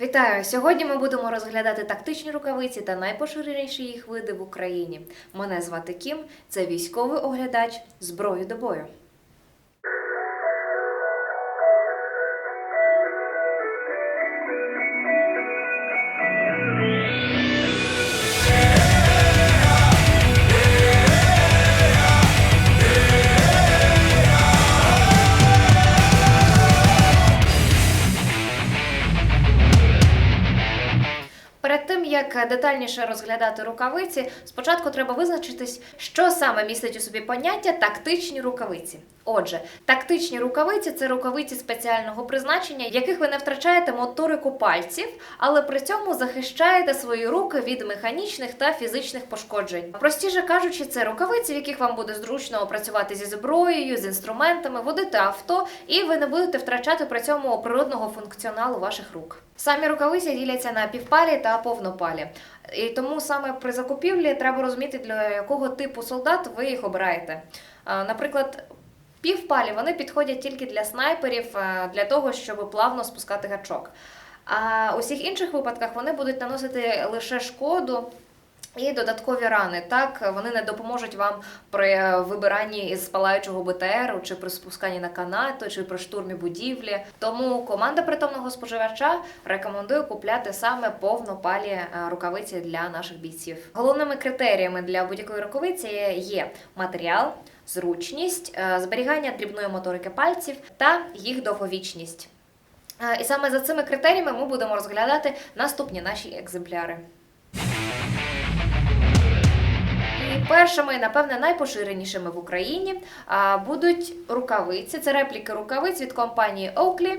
Вітаю! Сьогодні ми будемо розглядати тактичні рукавиці та найпоширеніші їх види в Україні. Мене звати Кім, це військовий оглядач зброї до бою. Як детальніше розглядати рукавиці, спочатку треба визначитись, що саме містить у собі поняття тактичні рукавиці. Отже, тактичні рукавиці це рукавиці спеціального призначення, яких ви не втрачаєте моторику пальців, але при цьому захищаєте свої руки від механічних та фізичних пошкоджень. Простіше кажучи, це рукавиці, в яких вам буде зручно працювати зі зброєю, з інструментами, водити авто, і ви не будете втрачати при цьому природного функціоналу ваших рук. Самі рукавиці діляться на півпалі та повнопалі. І тому саме при закупівлі треба розуміти, для якого типу солдат ви їх обираєте. Наприклад, півпалі вони підходять тільки для снайперів, для того, щоб плавно спускати гачок. А у всіх інших випадках вони будуть наносити лише шкоду. І додаткові рани. Так, вони не допоможуть вам при вибиранні із палаючого БТРу, чи при спусканні на канату, чи при штурмі будівлі. Тому команда притомного споживача рекомендує купляти саме повнопалі е, рукавиці для наших бійців. Головними критеріями для будь-якої рукавиці є матеріал, зручність, е, зберігання дрібної моторики пальців та їх довговічність. Е, І саме за цими критеріями ми будемо розглядати наступні наші екземпляри. Першими, напевне, найпоширенішими в Україні будуть рукавиці. Це репліки рукавиць від компанії Oakley.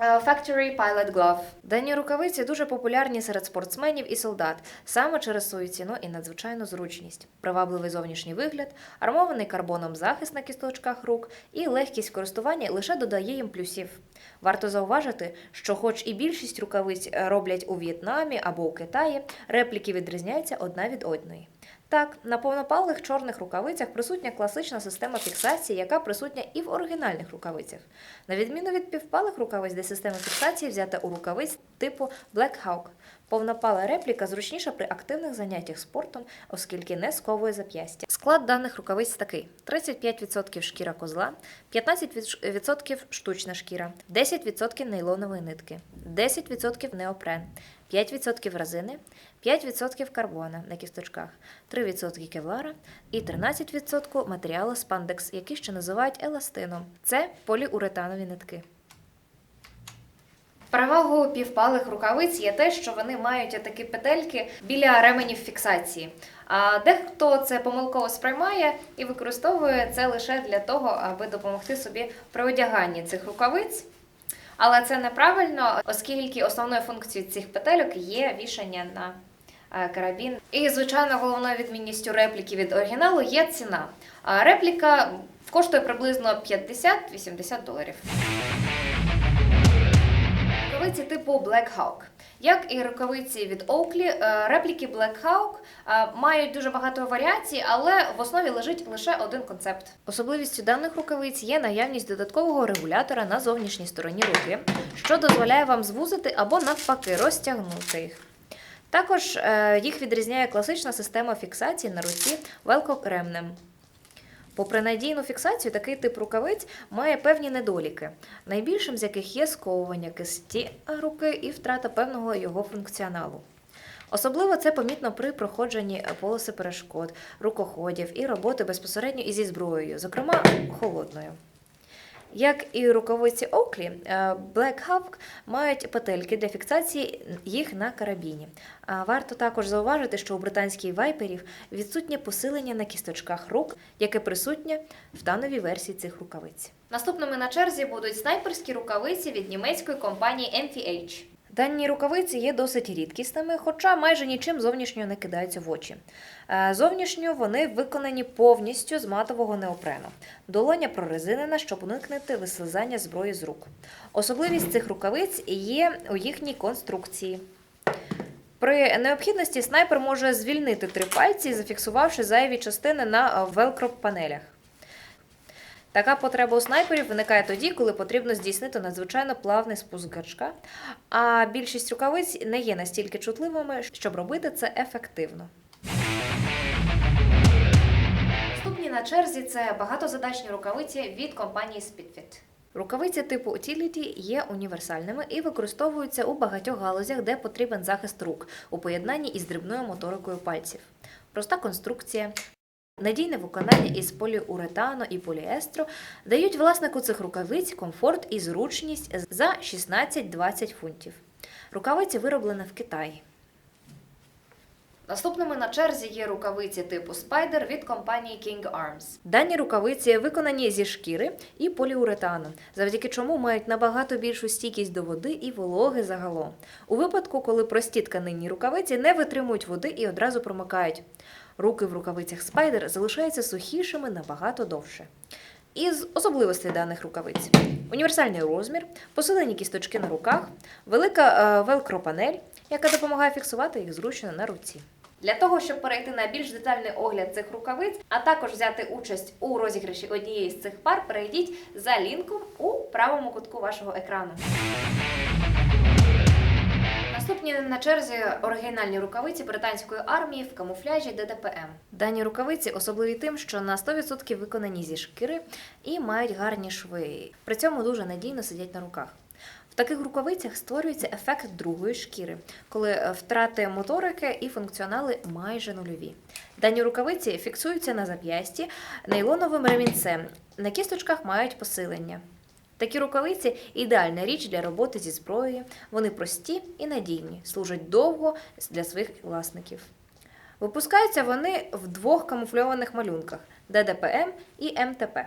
е, Factory Pilot Glove. Дані рукавиці дуже популярні серед спортсменів і солдат саме через свою ціну і надзвичайну зручність, привабливий зовнішній вигляд, армований карбоном захист на кісточках рук і легкість користування лише додає їм плюсів. Варто зауважити, що, хоч і більшість рукавиць е, роблять у В'єтнамі або у Китаї, репліки відрізняються одна від одної. Так, на повнопалих чорних рукавицях присутня класична система фіксації, яка присутня і в оригінальних рукавицях. На відміну від півпалих рукавиць, де система фіксації взята у рукавиць типу Black Hawk. Повнопала репліка зручніша при активних заняттях спортом, оскільки не сковує зап'ястя. Склад даних рукавиць такий: 35% шкіра козла, 15% штучна шкіра, 10% нейлонової нитки, 10% неопрен, 5% резини, 5% карбона на кісточках, 3% кевлара і 13% матеріалу спандекс, який ще називають еластином. Це поліуретанові нитки. Перевагою півпалих рукавиць є те, що вони мають такі петельки біля ременів фіксації. А дехто це помилково сприймає і використовує це лише для того, аби допомогти собі при одяганні цих рукавиць. Але це неправильно, оскільки основною функцією цих петельок є вішання на е, карабін. І, звичайно, головною відмінністю репліки від оригіналу є ціна. А Репліка коштує приблизно 50-80 доларів. Рукавиці типу Black Hawk. Як і рукавиці від Oakley, е, репліки Black Hawk е, мають дуже багато варіацій, але в основі лежить лише один концепт. Особливістю даних рукавиць є наявність додаткового регулятора на зовнішній стороні руки, що дозволяє вам звузити або навпаки розтягнути їх. Також е, їх відрізняє класична система фіксації на руці Velcro ремнем. Попри надійну фіксацію, такий тип рукавиць має певні недоліки, найбільшим з яких є сковування кисті руки і втрата певного його функціоналу. Особливо це помітно при проходженні полоси перешкод, рукоходів і роботи безпосередньо і зі зброєю, зокрема холодною. Як і рукавиці Оклі, е, Black Hawk мають петельки для фіксації їх на карабіні. А Варто також зауважити, що у британській вайперів відсутнє посилення на кісточках рук, яке присутнє в тановій версії цих рукавиць. Наступними на черзі будуть снайперські рукавиці від німецької компанії MTH. Дані рукавиці є досить рідкісними, хоча майже нічим зовнішньо не кидаються в очі. Е, Зовнішньо вони виконані повністю з матового неопрену. Долоня прорезинена, щоб уникнути вислизання зброї з рук. Особливість цих рукавиць є у їхній конструкції. При необхідності снайпер може звільнити три пальці, зафіксувавши зайві частини на велкроп панелях. Така потреба у снайперів виникає тоді, коли потрібно здійснити надзвичайно плавний спуск гачка, а більшість рукавиць не є настільки чутливими, щоб робити це ефективно. Наступні на черзі це багатозадачні рукавиці від компанії Speedfit. Рукавиці типу Utility є універсальними і використовуються у багатьох галузях, де потрібен захист рук у поєднанні із дрібною моторикою пальців. Проста конструкція, надійне виконання із поліуретану і поліестру дають власнику цих рукавиць комфорт і зручність за 16-20 фунтів. Рукавиці вироблені в Китаї. Наступними на черзі є рукавиці типу Spider від компанії King Arms. Дані рукавиці виконані зі шкіри і поліуретану, завдяки чому мають набагато більшу стійкість до води і вологи загалом. У випадку, коли прості тканинні рукавиці не витримують води і одразу промикають. Руки в рукавицях Spider залишаються сухішими набагато довше. Із особливостей даних рукавиць: універсальний розмір, посилені кісточки на руках, велика велкро-панель, яка допомагає фіксувати їх зручно на руці. Для того, щоб перейти на більш детальний огляд цих рукавиць, а також взяти участь у розіграші однієї з цих пар, перейдіть за лінком у правому кутку вашого екрану. Наступні на черзі оригінальні рукавиці британської армії в камуфляжі ДДПМ. Дані рукавиці особливі тим, що на 100% виконані зі шкіри і мають гарні шви. При цьому дуже надійно сидять на руках. Таких рукавицях створюється ефект другої шкіри, коли е, втрати моторики і функціонали майже нульові. Дані рукавиці фіксуються на зап'ясті нейлоновим ремінцем. На кісточках мають посилення. Такі рукавиці ідеальна річ для роботи зі зброєю. Вони прості і надійні, служать довго для своїх власників. Випускаються вони в двох камуфльованих малюнках ДДПМ і МТП.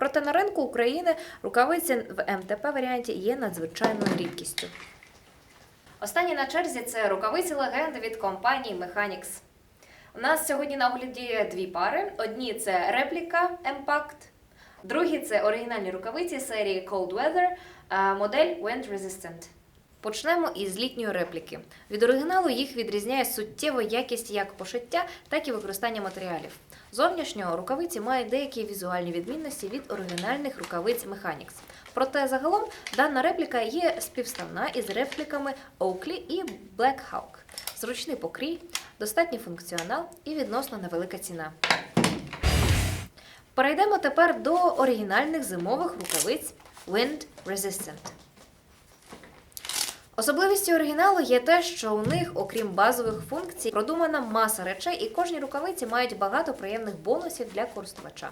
Проте на ринку України рукавиці в МТП варіанті є надзвичайною рідкістю. Останні на черзі це рукавиці легенди від компанії Mechanics. У нас сьогодні на огляді дві пари. Одні це репліка Impact, другі це оригінальні рукавиці серії Cold Weather, модель Wind Resistant. Почнемо із літньої репліки. Від оригіналу їх відрізняє суттєва якість як пошиття, так і використання матеріалів. Зовнішнього рукавиці мають деякі візуальні відмінності від оригінальних рукавиць Mechanics. Проте загалом дана репліка є співставна із репліками Oakley і Black Hawk. Зручний покрій, достатній функціонал і відносно невелика ціна. Перейдемо тепер до оригінальних зимових рукавиць Wind Resistant. Особливістю оригіналу є те, що у них, окрім базових функцій, продумана маса речей, і кожні рукавиці мають багато приємних бонусів для користувача.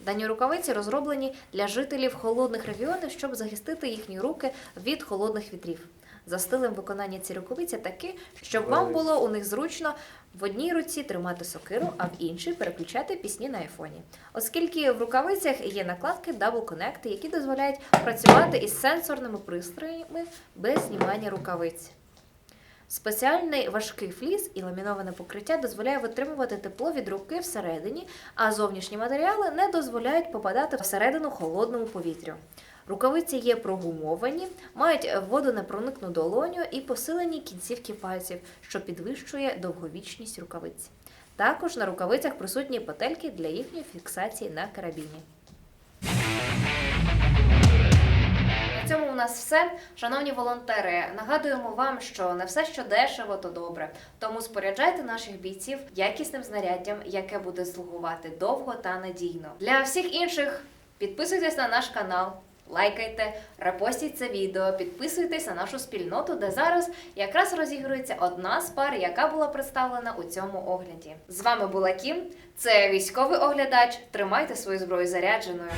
Дані рукавиці розроблені для жителів холодних регіонів, щоб захистити їхні руки від холодних вітрів. За стилем виконання ці рукавиці такі, щоб вам було у них зручно в одній руці тримати сокиру, а в іншій переключати пісні на айфоні. Оскільки в рукавицях є накладки Double Connect, які дозволяють працювати із сенсорними пристроями без знімання рукавиць. Спеціальний важкий фліс і ламіноване покриття дозволяє витримувати тепло від руки всередині, а зовнішні матеріали не дозволяють попадати всередину холодному повітрю. Рукавиці є прогумовані, мають водонепроникну долоню і посилені кінцівки пальців, що підвищує довговічність рукавиць. Також на рукавицях присутні петельки для їхньої фіксації на карабіні. На цьому у нас все. Шановні волонтери, нагадуємо вам, що не все, що дешево, то добре. Тому споряджайте наших бійців якісним знаряддям, яке буде слугувати довго та надійно. Для всіх інших підписуйтесь на наш канал. Лайкайте, репостіть це відео, підписуйтесь на нашу спільноту, де зараз якраз розігрується одна з пар, яка була представлена у цьому огляді. З вами була Кім, це військовий оглядач. Тримайте свою зброю зарядженою.